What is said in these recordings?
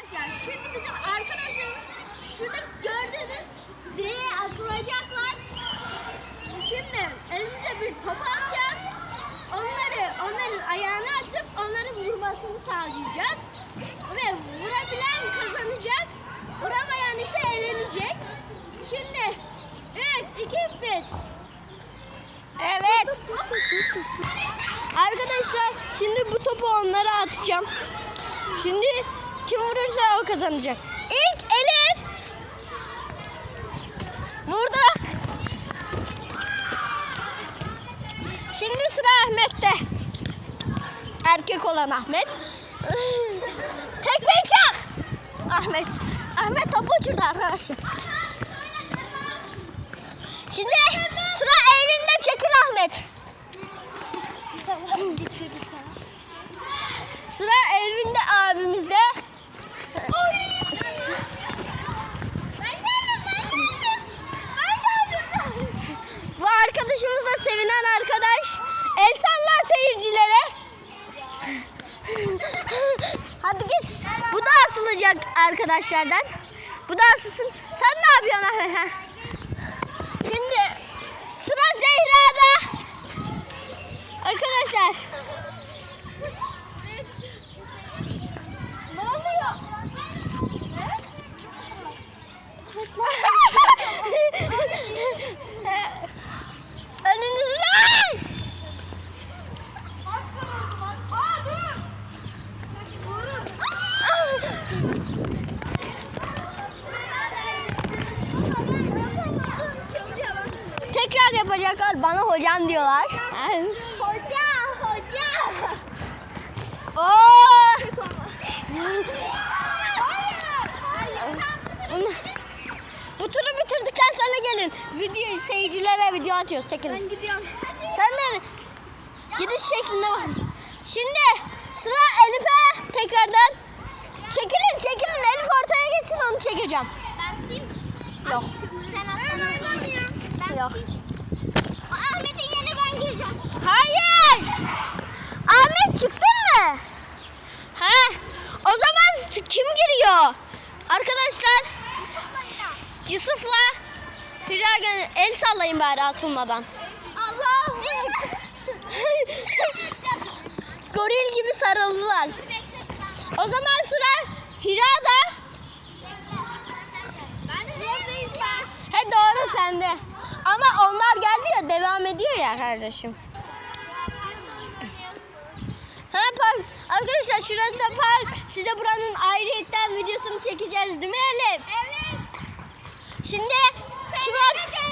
Arkadaşlar şimdi bizim arkadaşlarımız şurada gördüğünüz direğe asılacaklar. Şimdi elimize bir top atacağız. Onları onların ayağına atıp onların vurmasını sağlayacağız. Ve vurabilen kazanacak. Vuramayan ise elenecek. Şimdi 3, 2, 1. Evet. Arkadaşlar şimdi bu topu onlara atacağım. Şimdi kim vurursa o kazanacak. İlk Elif. Vurdu. Şimdi sıra Ahmet'te. Erkek olan Ahmet. Tekmeyi çak. Ahmet. Ahmet topu uçurdu arkadaşım. Şimdi sıra elinde çekil Ahmet. Sıra Elvin'de abimizde. Bu arkadaşımız da sevinen arkadaş. El salla seyircilere. Hadi git. Bu da asılacak arkadaşlardan. Bu da asılsın. Sen ne yapıyorsun? Şimdi sıra Zehra'da. Arkadaşlar. Hocam diyorlar. Hoca, hoca. Oo! Bu turu bitirdikten sonra gelin. Video seyircilere video atıyoruz. Çekilin. Ben gidiyorum. Sen de gidiş şekline bak. Şimdi sıra Elif'e tekrardan. Çekilin çekilin Elif ortaya geçsin onu çekeceğim. Ben tutayım. Yok. Sen atlan Ben Yok. tutayım. Ahmet'in yerine ben gireceğim. Hayır. Ahmet çıktın mı? He. O zaman kim giriyor? Arkadaşlar Yusuf'la Hüra gö- el sallayın bari asılmadan. Allah. Goril gibi sarıldılar. O zaman sıra Hira'da. He doğru sende. Ama onlar geldi ya devam ediyor ya kardeşim. Ha park. Arkadaşlar şurası park. Size buranın ayrıyetten videosunu çekeceğiz değil mi Elif? Evet. Şimdi at?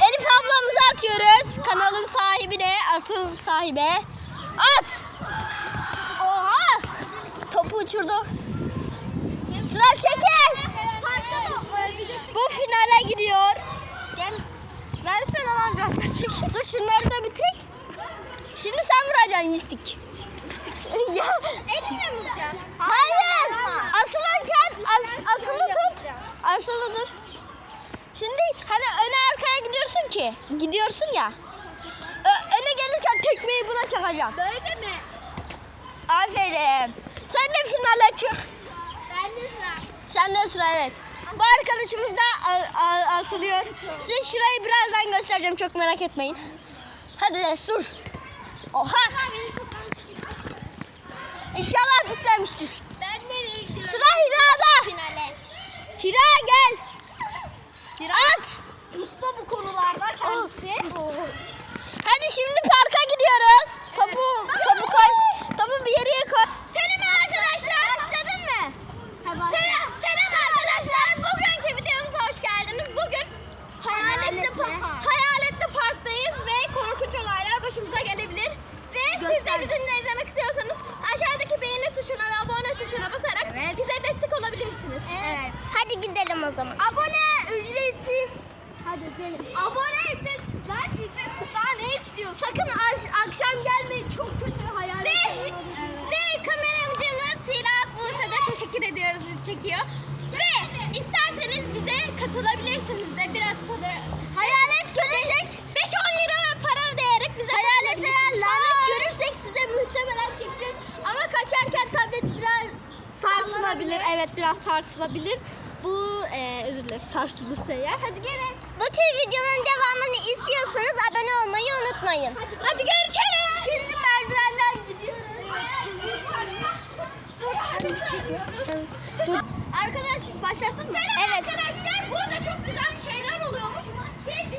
Elif ablamızı atıyoruz. Kanalın sahibi de asıl sahibi. At. Oha. Topu uçurdu. Sıra çekin. Parkta da e, video çek. Bu finale gidiyor. Gel. Versene lan biraz ben çekeyim. Dur şunları da bitirek. Şimdi sen vuracaksın yistik. ya. Elinle mi vuracaksın? Hayır. Asılırken as, asılı tut. Asılı dur. Şimdi hani öne arkaya gidiyorsun ki. Gidiyorsun ya. Ö- öne gelirken tekmeyi buna çakacağım. Böyle mi? Aferin. Sen de finale çık. Ben de sıra. Sen de sıra evet. Bu arkadaşımız da asılıyor. Size şurayı birazdan göstereceğim. Çok merak etmeyin. Hadi de sur. Oha. İnşallah bitmemiştir. Ben nereye gidiyorum? Sıra Hira'da. Finale. Hira gel. At. Usta bu konularda kendisi. Hadi şimdi parka gidiyoruz. evet biraz sarsılabilir. Bu e, özür dilerim sarsılırsa ya. Hadi gelin. Bu tür videoların devamını istiyorsanız abone olmayı unutmayın. Hadi, Hadi görüşürüz. Şimdi merdivenden gidiyoruz. Dur. Sen, dur. Arkadaşlar başlattın mı? Selam evet. arkadaşlar. Burada çok güzel şeyler oluyormuş. Şey,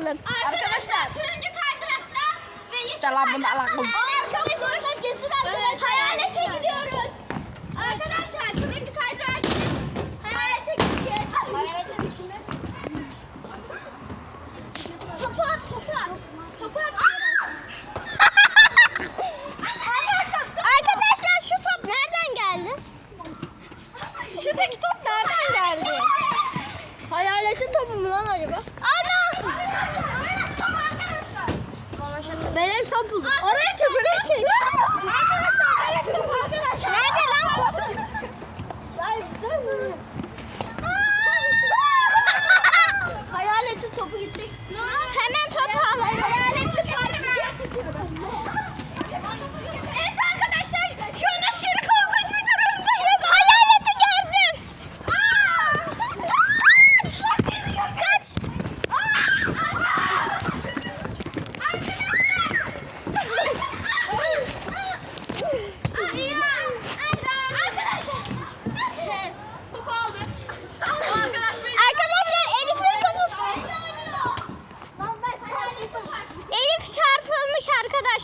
bakalım. Arkadaşlar. Turuncu kaydırakta ve yeşil Selamünaleyküm. kaydırakta. Aa çok hoş kesin arkadaşlar. Hayalete gidiyoruz.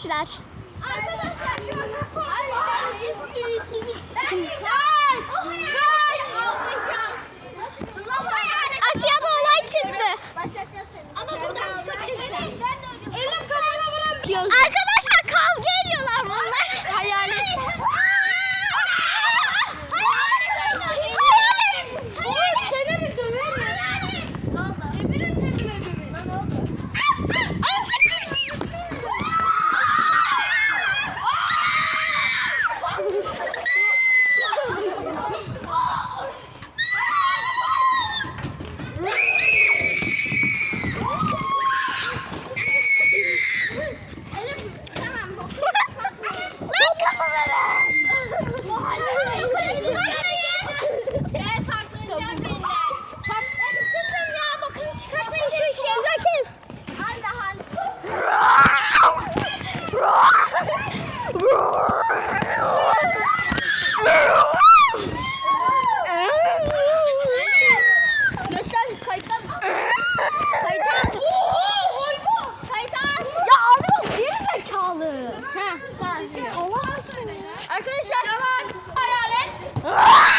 Arkadaşlar. Arkadaşlar şu an çok korkuyorum. Ben şimdi aç. Kaç. sağlık. Ha, sağ Biz olamazsın. Arkadaşlar. Yalan. Hayalet. Ah!